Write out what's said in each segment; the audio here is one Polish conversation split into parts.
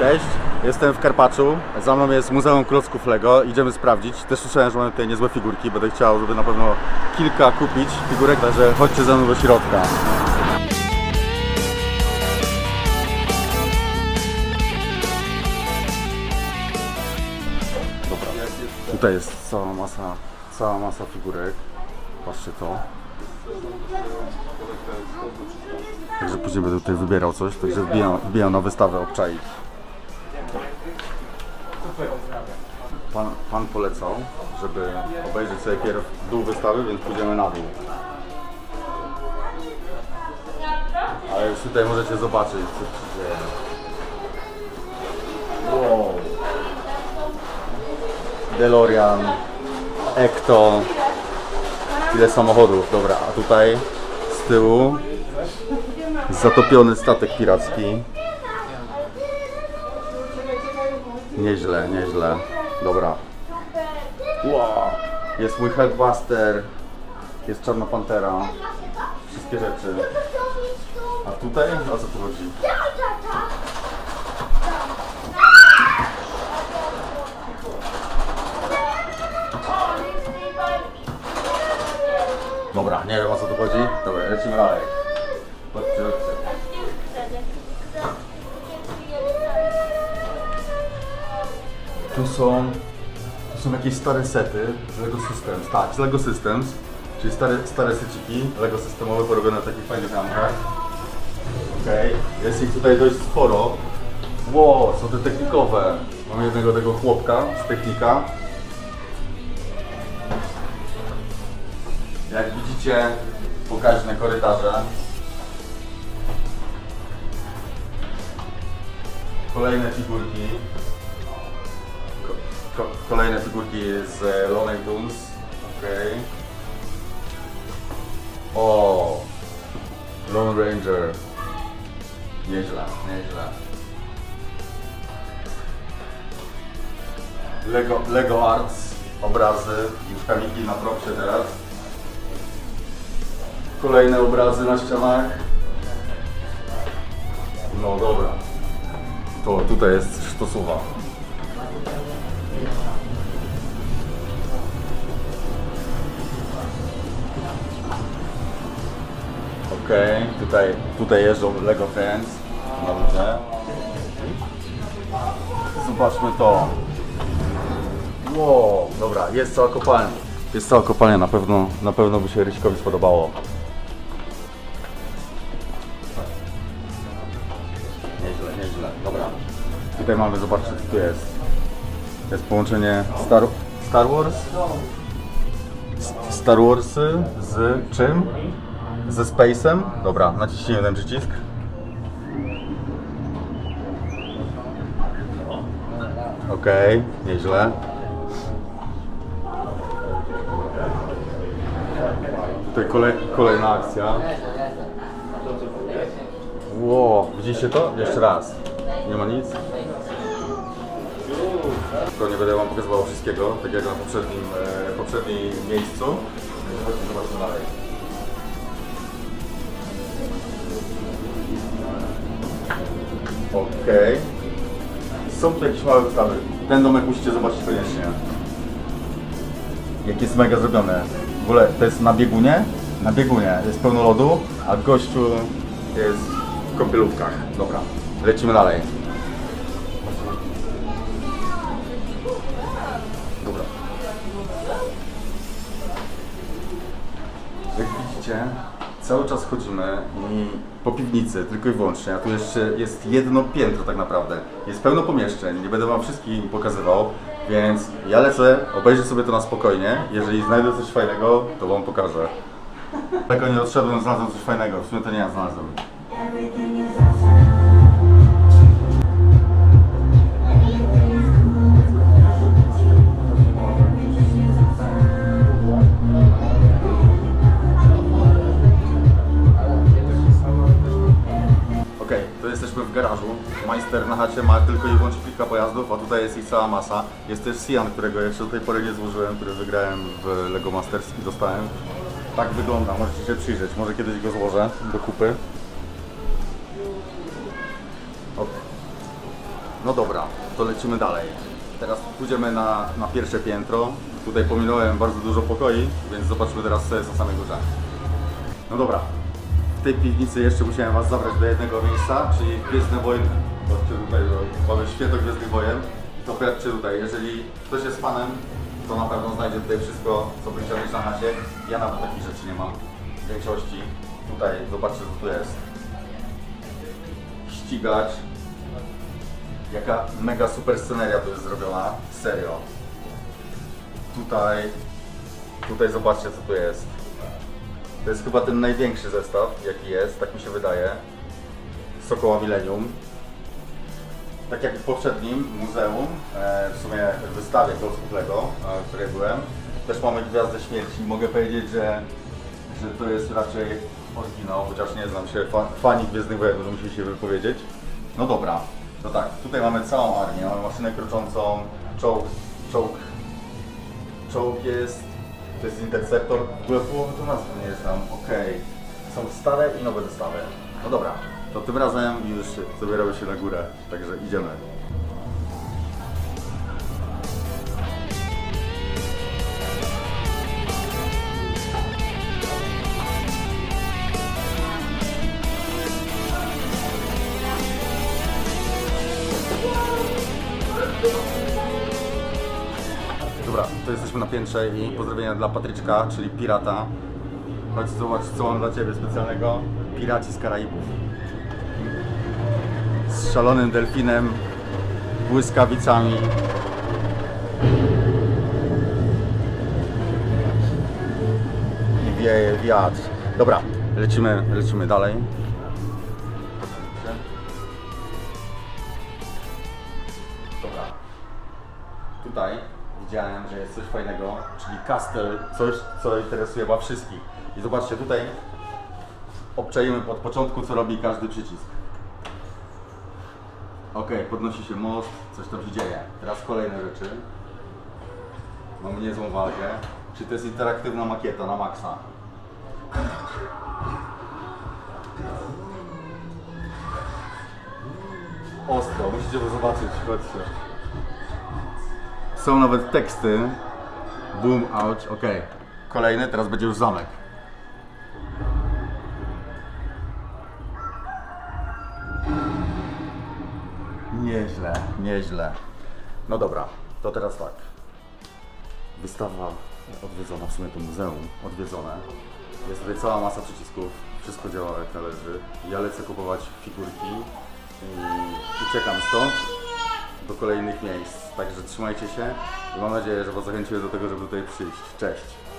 Cześć, jestem w Karpaczu. Za mną jest Muzeum Klocków Lego. Idziemy sprawdzić. Też słyszałem, że mamy tutaj niezłe figurki. Będę chciał, żeby na pewno kilka kupić figurek, także chodźcie ze mną do środka. Dobra. Tutaj jest cała masa, cała masa figurek. Patrzcie to. Także później będę tutaj wybierał coś, także wbijam, wbijam na wystawę obczaić. Pan, pan polecał, żeby obejrzeć sobie pierw dół wystawy, więc pójdziemy na dół. Ale już tutaj możecie zobaczyć, co się dzieje. Wow. DeLorean, Ecto, ile samochodów, dobra, a tutaj z tyłu zatopiony statek piracki. Nieźle, nieźle. Dobra. Wow. Jest mój Hulkbuster, jest Czarna Pantera, wszystkie rzeczy. A tutaj? O co tu chodzi? Dobra, nie wiem o co tu chodzi. Dobra, lecimy dalej. Tu są, tu są jakieś stare sety z Lego Systems. Tak, z Lego Systems, czyli stare, stare seciki Lego systemowe porobione w takich fajnych ramkach. Okej, jest ich tutaj dość sporo. Ło, są te technikowe. Mam jednego tego chłopka z technika. Jak widzicie, pokaźne korytarze. Kolejne figurki. Ko- ko- kolejne figurki z Looney Tunes. Okej. O! Lone Ranger. Nieźle, nieźle. Lego, Lego Arts, obrazy, już kamiki na propsie teraz. Kolejne obrazy na ścianach. No dobra. To tutaj jest sztosowa. Okej, tutaj, tutaj jeżdżą Lego Friends ludzie. Zobaczmy to. Wow, dobra, jest cała kopalnia. Jest cała kopalnia, na pewno, na pewno by się Ryśkowi spodobało. Nieźle, nieźle, dobra. Tutaj mamy, zobaczcie co tu jest. Jest połączenie Star, Star Wars. Star Warsy z czym? Ze Space'em. Dobra, naciśnijmy ten przycisk. Okej, nieźle. Tutaj kolej, kolejna akcja. Ło, widzieliście to? Jeszcze raz. Nie ma nic. To nie będę wam pokazywał wszystkiego, tak jak na poprzednim, e, poprzednim miejscu. Chodźmy, zobaczmy dalej. Okej. Są tu jakieś małe wystawy. Ten domek musicie zobaczyć koniecznie. Jak jest mega zrobione. W ogóle to jest na biegunie. Na biegunie jest pełno lodu, a gościu jest w kąpielówkach. Dobra, lecimy dalej. Widzicie, cały czas chodzimy i po piwnicy, tylko i wyłącznie, a tu jeszcze jest jedno piętro tak naprawdę. Jest pełno pomieszczeń, nie będę Wam wszystkich pokazywał, więc ja lecę, obejrzę sobie to na spokojnie. Jeżeli znajdę coś fajnego, to Wam pokażę. Tylko nie odszedłem, znalazłem coś fajnego, w sumie to nie ja znalazłem. Garażu. Majster na chacie ma tylko i wyłącznie kilka pojazdów, a tutaj jest ich cała masa. Jest też Sian, którego jeszcze do tej pory nie złożyłem, który wygrałem w Lego Masters i dostałem. Tak wygląda, możecie się przyjrzeć. Może kiedyś go złożę do kupy. O, No dobra, to lecimy dalej. Teraz pójdziemy na, na pierwsze piętro. Tutaj pominąłem bardzo dużo pokoi, więc zobaczmy teraz co jest na samej górze. No dobra, w tej piwnicy jeszcze musiałem Was zabrać do jednego miejsca, czyli Gwiezdne Wojny. Chodźcie tutaj, bo mamy święto Gwiezdnych Wojen. I to patrzcie tutaj, jeżeli ktoś jest fanem, to na pewno znajdzie tutaj wszystko, co by chciał mieć na chacie. Ja nawet takich rzeczy nie mam w większości. Tutaj zobaczcie co tu jest. Ścigacz. Jaka mega super sceneria tu jest zrobiona. Serio. Tutaj, tutaj zobaczcie co tu jest. To jest chyba ten największy zestaw, jaki jest, tak mi się wydaje. Sokoła Millennium. Tak jak w poprzednim muzeum, e, w sumie wystawie Klocków Lego, e, w której byłem, też mamy Gwiazdę Śmierci. Mogę powiedzieć, że, że to jest raczej oryginał, chociaż nie znam się, fa, fani Gwiezdnych Wojen będą musieli się wypowiedzieć. No dobra, to tak, tutaj mamy całą armię, mamy maszynę kroczącą, czołg, czołg Czołg jest, to jest Interceptor, w ogóle połowy to nazwy nie znam, okej. Są stare i nowe zestawy. No dobra, to tym razem już zabieramy się na górę, także idziemy. To jesteśmy na piętrze i pozdrowienia dla Patryczka, czyli pirata. Chodź zobacz, co mam dla Ciebie specjalnego. Piraci z Karaibów. Z szalonym delfinem, błyskawicami. I wieje wiatr. Dobra, lecimy, lecimy dalej. Jest coś fajnego, czyli kastel, coś co interesuje chyba wszystkich. I zobaczcie, tutaj obczajemy od początku, co robi każdy przycisk. Ok, podnosi się most, coś tam się dzieje. Teraz kolejne rzeczy. Mamy niezłą walkę. Czy to jest interaktywna makieta na maksa? Ostro, musicie to zobaczyć, chodźcie. Są nawet teksty. Boom, ouch, ok. Kolejny, teraz będzie już zamek. Nieźle, nieźle. No dobra, to teraz tak. Wystawa odwiedzona, w sumie to muzeum odwiedzone. Jest tutaj cała masa przycisków, wszystko działa jak należy. Ja lecę kupować figurki i uciekam stąd do kolejnych miejsc. Także trzymajcie się i mam nadzieję, że Was zachęciłem do tego, żeby tutaj przyjść. Cześć!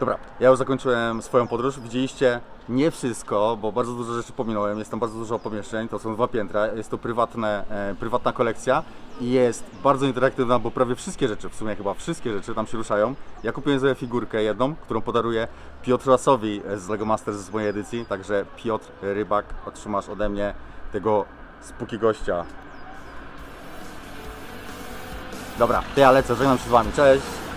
Dobra, ja już zakończyłem swoją podróż. Widzieliście nie wszystko, bo bardzo dużo rzeczy pominąłem. Jest tam bardzo dużo pomieszczeń, to są dwa piętra. Jest to prywatne, e, prywatna kolekcja i jest bardzo interaktywna, bo prawie wszystkie rzeczy, w sumie chyba wszystkie rzeczy tam się ruszają. Ja kupiłem sobie figurkę jedną, którą podaruję Piotrasowi z Lego Masters z mojej edycji. Także Piotr Rybak, otrzymasz ode mnie tego spuki gościa. Dobra, to ja lecę, żegnam się z Wami. Cześć!